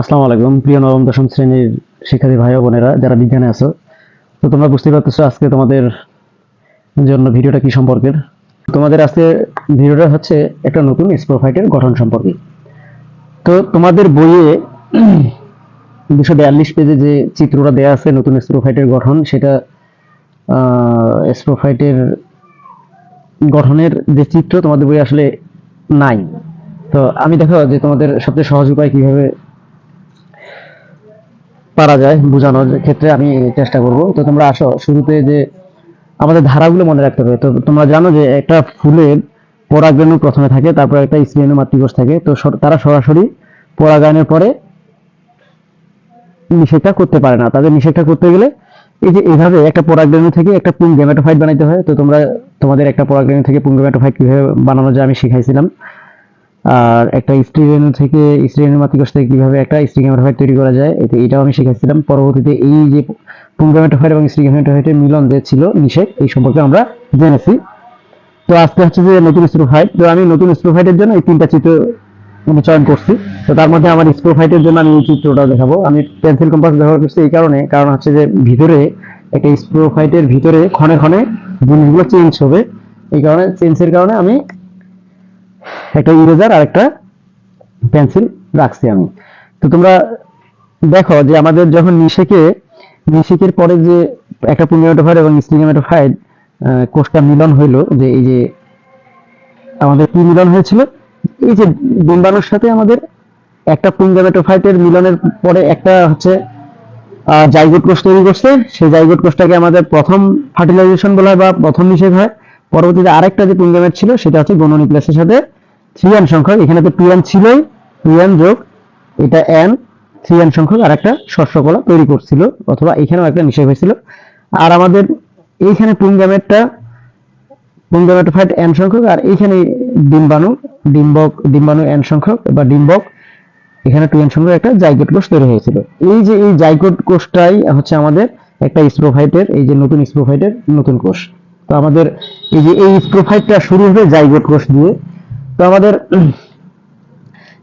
আসসালামু আলাইকুম। প্রিয় নবম, দশম শ্রেণির শিক্ষার্থী ভাই বোনেরা, যারা বিজ্ঞানে আছো, তো তোমরা বুঝতে পারতেছো আজকে তোমাদের জন্য ভিডিওটা কি সম্পর্কের? তোমাদের আজকে ভিডিওটা হচ্ছে একটা নতুন স্প্রোফাইটের গঠন সম্পর্কে। তো তোমাদের বইয়ে দুশো বিয়াল্লিশ পেজে যে চিত্রটা দেওয়া আছে নতুন স্প্রোফাইটের গঠন, সেটা স্প্রোফাইটের গঠনের যে চিত্র তোমাদের বইয়ে আসলে নাই। তো আমি দেখো যে তোমাদের সবচেয়ে সহজ উপায় কীভাবে পারা যায় বোঝানোর ক্ষেত্রে আমি চেষ্টা করব। তো তোমরা আসো, শুরুতে যে আমাদের ধারাগুলো মনে রাখতে হবে। তো তোমরা জানো যে একটা ফুলের পরাগরেণু প্রথমে থাকে, তারপর একটা স্ত্রীণু মাতৃকোষ থাকে। তো তারা সরাসরি পরাগায়নের পরে নিষেকটা করতে পারে না। তাদের নিষেকটা করতে গেলে এই যে এইভাবে একটা পরাগরেণু থেকে একটা পুং গ্যামেটোফাইট বানাইতে হয়। তো তোমরা, তোমাদের একটা পরাগরেণু থেকে পুং গ্যামেটোফাইট কীভাবে বানানো যায় আমি শিখাইছিলাম। আর একটা স্ত্রী থেকে, স্ত্রী রেণু মাতৃকোষ থেকে কীভাবে একটা স্ত্রী গ্যামেটোফাইট তৈরি করা যায়, এতে এটাও আমি শিখাইছিলাম। পরবর্তীতে এই যে পুং গ্যামেটোফাইট এবং স্ত্রী গ্যামেটোফাইটের মিলন যে ছিল নিষেক এই সম্পর্কে আমরা জেনেছি। তো আজকে হচ্ছে যে নতুন স্প্রোফাইট তো আমি নতুন স্প্রোফাইটের জন্য এই তিনটা চিত্র আমি চয়ন করছি। তো তার মধ্যে আমার স্প্রোফাইটের জন্য আমি এই চিত্রটা দেখাবো। আমি পেন্সিল কম্পাস ব্যবহার করছি এই কারণে, কারণ হচ্ছে যে ভিতরে একটা স্প্রোফাইটের ভিতরে ক্ষণে ক্ষণে জিনিসগুলো চেঞ্জ হবে। এই কারণে চেঞ্জের কারণে আমি একটা ইরেজার আর একটা পেন্সিল রাখছি আমি। তো তোমরা দেখো যে আমাদের যখন নিষেকে, নিষেকের পরে যে একটা পুঙ্গেমেটোফাইড এবং স্টিগেমেটোফাইড কোষটা মিলন হইল, যে এই যে আমাদের কি মিলন হয়েছিল? এই যে ডিম্বাণুর সাথে আমাদের একটা পুঙ্গেমেটোফাইটের মিলনের পরে একটা হচ্ছে জাইগোট কোষ তৈরি করছে। সেই জাইগোট কোষটাকে আমাদের প্রথম ফার্টিলাইজেশন বলা হয় বা প্রথম নিষেক হয়। পরবর্তীতে আরেকটা যে পুঙ্গেমেট ছিল, সেটা হচ্ছে গণনিউক্লিয়াসের সাথে থ্রি এন সংখ্যক, এখানে তো টু এন ছিলই টু এন যোগ, এটা এন থ্রি এন সংখ্যক আর একটা শস্যকলা তৈরি করছিল, অথবা এখানেও একটা নিষেক হয়েছিল। আর আমাদের এইখানে পুঙ্গামেটটা পুঙ্গামেটোফাইট এন সংখ্যক, আর এইখানে ডিম্বাণু, ডিম্বক, ডিম্বাণু এন সংখ্যক বা ডিম্বক, এখানে টু এন সংখ্যক একটা জাইগোট কোষ তৈরি হয়েছিল। এই যে এই জাইগোট কোষটাই হচ্ছে আমাদের একটা স্প্রোফাইটের, এই যে নতুন স্প্রোফাইটের নতুন কোষ। তো আমাদের এই যে এই স্প্রোফাইটটা শুরু হবে জাইগোট কোষ দিয়ে। তো আমাদের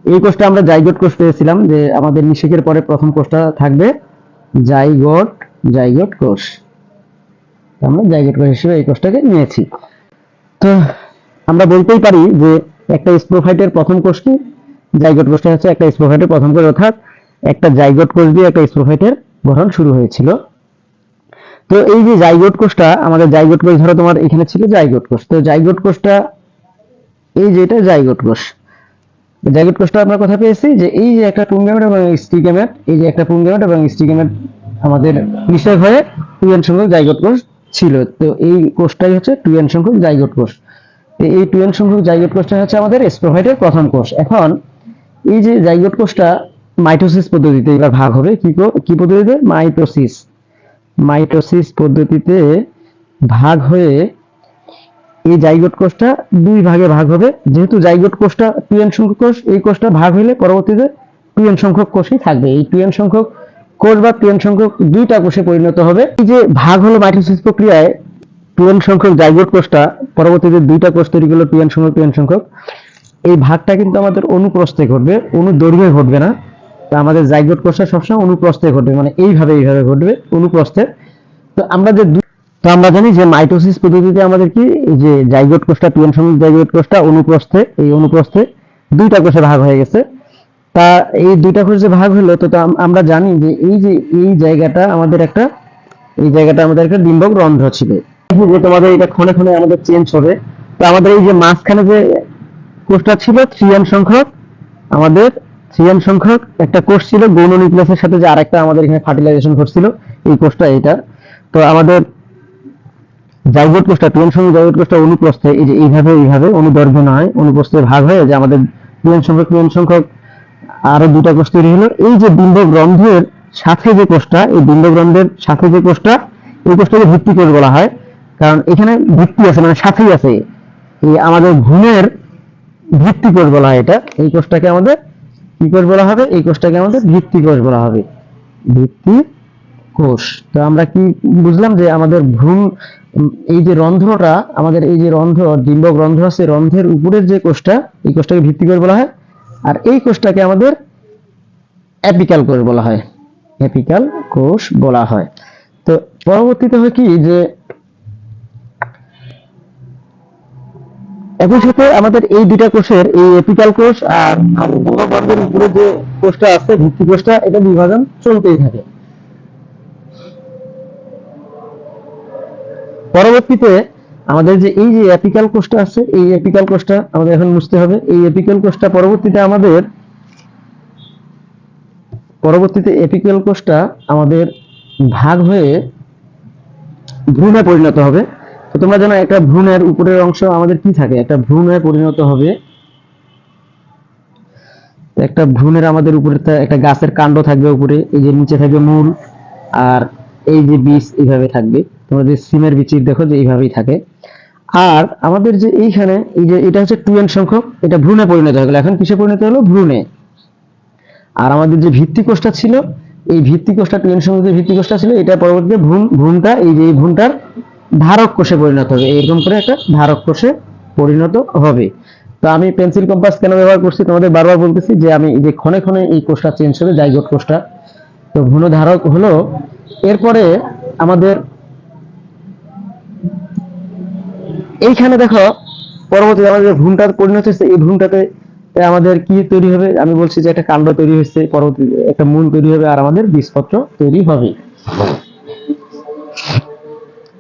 এই কোষটা আমরা জাইগোট কোষ পেয়েছিলাম, যে আমাদের নিষেকের পরে প্রথম কোষটা থাকবে জাইগোট জাইগোট কোষ আমরা জাইগোট কোষ হিসেবে এই কোষটাকে নিয়েছি। তো আমরা বলতেই পারি যে একটা স্প্রোফাইটের প্রথম কোষ কি? জাইগোট কোষটা হচ্ছে একটা স্প্রোফাইটের প্রথম কোষ অর্থাৎ একটা জাইগোট কোষ দিয়ে একটা স্প্রোফাইটের গঠন শুরু হয়েছিল। তো এই যে জাইগোট কোষটা আমাদের জাইগোট কোষ ধরো তোমার এখানে ছিল জাইগোট কোষ তো জাইগোট কোষটা এই যে এটা জাইগোট কোষ জাইগোট কোষটা আমরা কথা পেয়েছি যে এই যে একটা পুঙ্গামেট এবং স্টিগেমেট এই যে একটা পুঙ্গামেট এবং স্টিগেমেট আমাদের নিষেক হয়ে টু এন সংখ্যক জাইগোট কোষ ছিল। তো এই কোষটাই হচ্ছে টু এন সংখ্যক জাইগোট কোষ এই টু এন সংখ্যক জাইগোট কোষটা হচ্ছে আমাদের স্প্রোফাইটের প্রথম কোষ এখন এই যে জাইগোট কোষটা মাইটোসিস পদ্ধতিতে এবার ভাগ হবে। কো- কি পদ্ধতিতে? মাইটোসিস মাইটোসিস পদ্ধতিতে ভাগ হয়ে এই জাইগোট কোষটা দুই ভাগে ভাগ হবে। যেহেতু জাইগোট কোষটা টু এন সংখ্যক কোষ, এই কোষটা ভাগ হইলে পরবর্তীতে টু এন সংখ্যক কোষই থাকবে। এই টু এন সংখ্যক কোষ বা টু এন সংখ্যক দুইটা কোষে পরিণত হবে। এই যে ভাগ হলো মাইটোসিস প্রক্রিয়ায় টু এন সংখ্যক জাইগোট কোষটা, পরবর্তীতে দুইটা কোষ তৈরি করল টু এন সংখ্যক টু এন সংখ্যক। এই ভাগটা কিন্তু আমাদের অনুপ্রস্থে ঘটবে, অনুদৈর্ঘ্যে ঘটবে না। তো আমাদের জাইগোট কোষটা সবসময় অনুপ্রস্থে ঘটবে মানে এইভাবে এইভাবে ঘটবে, অনুপ্রস্থে। তো আমরা যে তো আমরা জানি যে মাইটোসিস পদ্ধতিতে আমাদের কি যে জাইগোট কোষটা টু এন জাইগোট কোষটা অনুপ্রস্থে, এই অনুপ্রস্থে দুইটা কোষে ভাগ হয়ে গেছে। তা এই দুইটা কোষ ভাগ হলো, তো আমরা জানি যে এই যে, এই জায়গাটা আমাদের একটা, এই জায়গাটা আমাদের একটা ডিম্বক রন্ধ্র ছিল। যে তোমাদের এটা ক্ষণে ক্ষণে আমাদের চেঞ্জ হবে। তো আমাদের এই যে মাঝখানে যে কোষটা ছিল থ্রি এন সংখ্যক, আমাদের থ্রি সংখ্যক একটা কোষ ছিল, গৌণ নিউক্লিয়াসের সাথে যে আরেকটা আমাদের এখানে ফার্টিলাইজেশন ঘটছিল এই কোষটা এটা। তো আমাদের জাইগোট কোষটা টু এন সংখ্যক জাইগোট কোষটা অনুপ্রস্থে, এই যে এইভাবে এইভাবে অনুদৈর্ঘ্য নয়, অনুপ্রস্থে ভাগ হয়ে যে আমাদের টু সংখ্যক টু সংখ্যক, আরও দুটা কোষ তৈরি হলো। এই যে ডিম্বক রন্ধ্রের সাথে যে কোষটা, এই ডিম্বক রন্ধ্রের সাথে যে কোষটা, এই কোষটাকে ভিত্তি কোষ বলা হয়। কারণ এখানে ভিত্তি আছে মানে সাথেই আছে। এই আমাদের ঘুমের ভিত্তি কোষ বলা হয় এটা। এই কোষটাকে আমাদের কি কোষ বলা হবে? এই কোষটাকে আমাদের ভিত্তি কোষ বলা হবে। ভিত্তি কোষ। তো আমরা কি বুঝলাম যে আমাদের ভ্রূণ এই যে রন্ধ্রটা, আমাদের এই যে রন্ধ্র ডিম্বক রন্ধ্র আছে, রন্ধ্রের উপরের যে কোষটা, এই কোষটাকে ভিত্তি কোষ বলা হয়। আর এই কোষটাকে আমাদের অ্যাপিক্যাল কোষ বলা হয়। অ্যাপিক্যাল কোষ বলা হয়। তো পরবর্তীতে হয় কি যে, একই সাথে আমাদের এই দুইটা কোষের, এই এপিক্যাল কোষ আর উপরে যে কোষটা আছে, ভিত্তি কোষটা, এটা বিভাজন চলতেই থাকে। পরবর্তীতে আমাদের যে এই যে এপিক্যাল কোষটা আছে, এই এপিক্যাল কোষটা আমাদের এখন বুঝতে হবে। এই এপিক্যাল কোষটা পরবর্তীতে আমাদের, পরবর্তীতে এপিক্যাল কোষটা আমাদের ভাগ হয়ে ভ্রূণে পরিণত হবে। তো তোমরা জানো একটা ভ্রূণের উপরের অংশ আমাদের কি থাকে? একটা ভ্রূণে পরিণত হবে। একটা ভ্রূণের আমাদের উপরে একটা গাছের কাণ্ড থাকবে উপরে, এই যে নিচে থাকবে মূল, আর এই যে বীজ এইভাবে থাকবে। তোমরা যে সিমের বীজ দেখো যে এইভাবেই থাকে। আর আমাদের যে এইখানে, এই যে এটা হচ্ছে টু এন সংখ্যক, এটা ভ্রূণে পরিণত হয়ে গেল। এখন কিসে পরিণত হলো? ভ্রূণে। আর আমাদের যে ভিত্তি কোষটা ছিল, এই ভিত্তি কোষটা, টু এন সংখ্যক ভিত্তি কোষটা ছিল, এটা পরবর্তীতে ভ্রূণ, ভ্রূণটা, এই যে এই ভ্রূণটার ধারক কোষে পরিণত হবে। এরকম করে একটা ধারক কোষে পরিণত হবে। তো আমি পেন্সিল কম্পাস কেন ব্যবহার করছি? তোমাদের বারবার বলতেছি যে আমি যে ক্ষণে ক্ষণে এই কোষটা চেঞ্জ হবে জাইগোট কোষটা। তো ভ্রূণ ধারক হলো। এরপরে আমাদের এইখানে দেখো পরবর্তীতে আমাদের ভ্রূণটা পরিণত হচ্ছে এই ভ্রূণটাতে আমাদের কি তৈরি হবে? আমি বলছি যে একটা কাণ্ড তৈরি হচ্ছে পরবর্তী একটা মূল তৈরি হবে আর আমাদের বীজপত্র তৈরি হবে।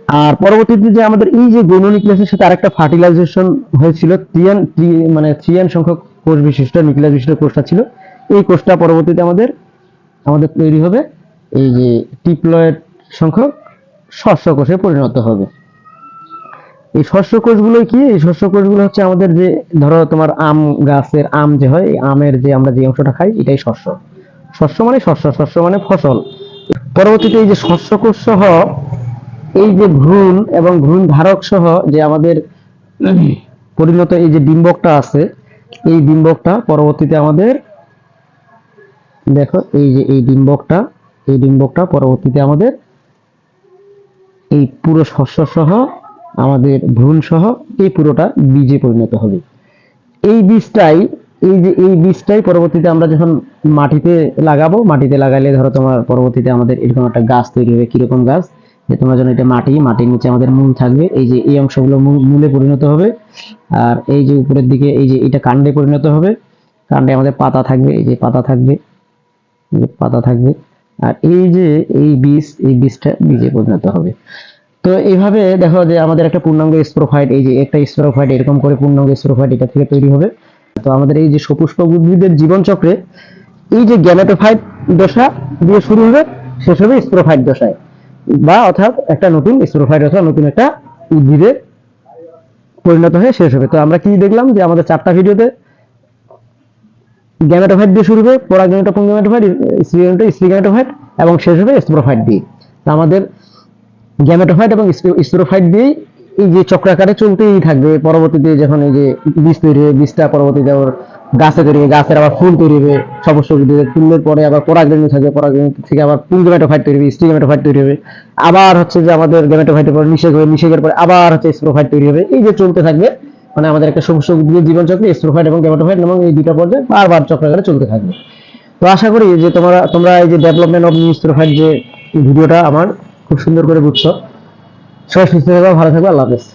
আর পরবর্তীতে যে আমাদের এই যে গৌণ নিউক্লিয়াসের সাথে আরেকটা ফার্টিলাইজেশন হয়েছিল, ত্রিয়ান, ত্রি- মানে থ্রিয়ান সংখ্যক কোষ বিশিষ্ট নিউক্লিয়াস বিশিষ্ট কোষটা ছিল, এই কোষটা পরবর্তীতে আমাদের আমাদের তৈরি হবে। এই যে টিপ্লয়েড সংখ্যক শস্য কোষে পরিণত হবে। এই শস্য কোষগুলো কি? এই শস্য কোষগুলো হচ্ছে আমাদের যে, ধরো তোমার আম গাছের আম যে হয়, এই আমের যে আমরা যে অংশটা খাই, এটাই শস্য। শস্য মানে শস্য শস্য মানে ফসল। পরবর্তীতে এই যে শস্য কোষ সহ এই যে ভ্রূণ এবং ভ্রূণ ধারক সহ যে আমাদের পরিণত এই যে ডিম্বকটা আছে, এই ডিম্বকটা পরবর্তীতে আমাদের, দেখো এই যে এই ডিম্বকটা এই ডিম্বকটা পরবর্তীতে আমাদের এই পুরো শস্য সহ আমাদের ভ্রূণ সহ এই পুরোটা বীজে পরিণত হবে। এই বীজটাই, এই যে, এই বীজটাই পরবর্তীতে আমরা যখন মাটিতে লাগাবো, মাটিতে লাগাইলে ধরো তোমার পরবর্তীতে আমাদের এরকম একটা গাছ তৈরি হবে। কীরকম গাছ? যে তোমরা যেন এটা মাটি, মাটির নিচে আমাদের মূল থাকবে। এই যে, এই অংশগুলো মূলে পরিণত হবে। আর এই যে উপরের দিকে, এই যে, এটা কাণ্ডে পরিণত হবে। কাণ্ডে আমাদের পাতা থাকবে, এই যে পাতা থাকবে। পাতা থাকবে। আর এই যে, এই বীজ, এই বীজটা বীজে পরিণত হবে। তো এইভাবে দেখো যে আমাদের একটা পূর্ণাঙ্গ স্প্রোফাইট এই যে একটা স্প্রোফাইট এরকম করে পূর্ণাঙ্গ স্প্রোফাইট এটা থেকে তৈরি হবে। তো আমাদের এই যে সপুষ্পক উদ্ভিদের জীবন চক্রে এই যে গ্যামেটোফাইট দশা দিয়ে শুরু হবে, শেষ হবে স্প্রোফাইট দশায়। বা অর্থাৎ একটা নতুন স্প্রোফাইট অথবা নতুন একটা উদ্ভিদে পরিণত হয়ে শেষ হবে। তো আমরা কি দেখলাম যে আমাদের চারটা ভিডিওতে গ্যামেটোফাইট দিয়ে শুরু হবে পরাগজনিত পুংগ্যামেটোফাইট স্ত্রী গ্যামেটোফাইট এবং শেষ হবে স্প্রোফাইট দিয়ে। তো আমাদের গ্যামেটোফাইট এবং স্পোরোফাইট দিয়েই এই যে চক্রাকারে চলতেই থাকবে। পরবর্তীতে যখন এই যে বীজ তৈরি হবে, বীজটা পরবর্তীতে আবার গাছে তৈরি হবে, গাছের আবার ফুল তৈরি হবে সবুজ উদ্ভিদের ফুলের পরে আবার পরাগরেণু থাকবে, পরাগরেণু থেকে আবার ফুল গ্যামেটোফাইট তৈরি হবে স্ত্রী গ্যামেটোফাইট তৈরি হবে। আবার হচ্ছে যে আমাদের গ্যামেটোফাইটের পর নিষেক হবে, নিষেকের পরে আবার হচ্ছে স্পোরোফাইট তৈরি হবে। এই যে চলতে থাকবে মানে আমাদের একটা সবুজ উদ্ভিদের জীবন চক্রে স্পোরোফাইট এবং গ্যামেটোফাইট এবং এই দুইটা পর্যায়ে বারবার চক্রাকারে চলতে থাকবে। তো আশা করি যে তোমরা তোমরা এই যে ডেভেলপমেন্ট অফ নিউ স্পোরোফাইট যে ভিডিওটা আমার খুব সুন্দর করে বুঝছ। সবাই সুস্থ থাকবে ভালো থাকবে আল্লাহ হাফেজ।